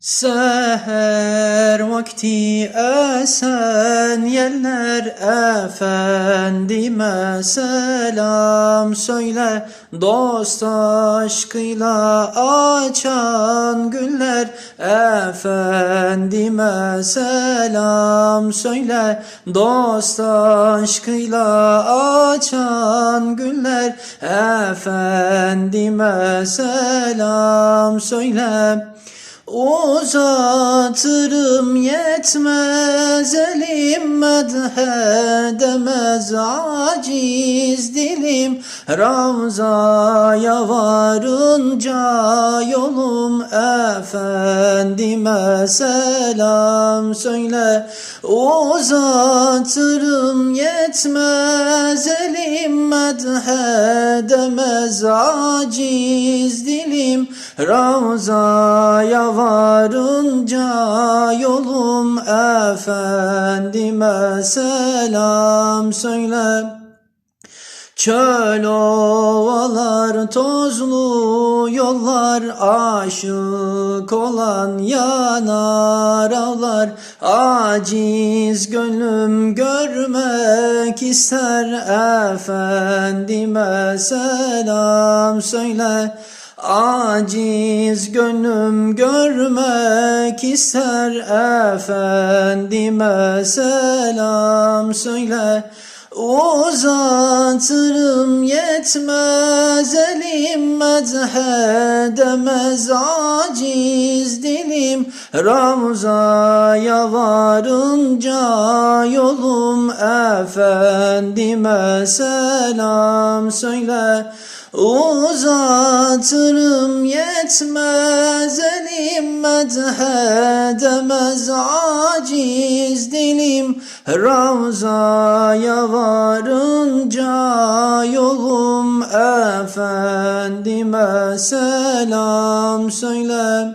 Seher vakti esen yeller efendime selam söyle dost aşkıyla açan güller efendime selam söyle dost aşkıyla açan güller efendime selam söyle Uzatırım yetmez elim medhedemez aciz dilim Ravzaya varınca yolum efendime selam söyle. Uzatırım yetmez elim medhedemez aciz dilim. Ravzaya varınca yolum efendime selam söyle. Çöl ovalar tozlu yollar aşık olan yanar ağlar aciz gönlüm görmek ister efendime selam söyle. Aciz gönlüm görmek ister efendime selam söyle Uzatırım yetmez elim medhedemez aciz dilim. Ravzaya varınca yolum efendime selam söyle. Uzatırım yetmez elim medhedemez aciz dilim Ravzaya varınca yolum efendime selam söyle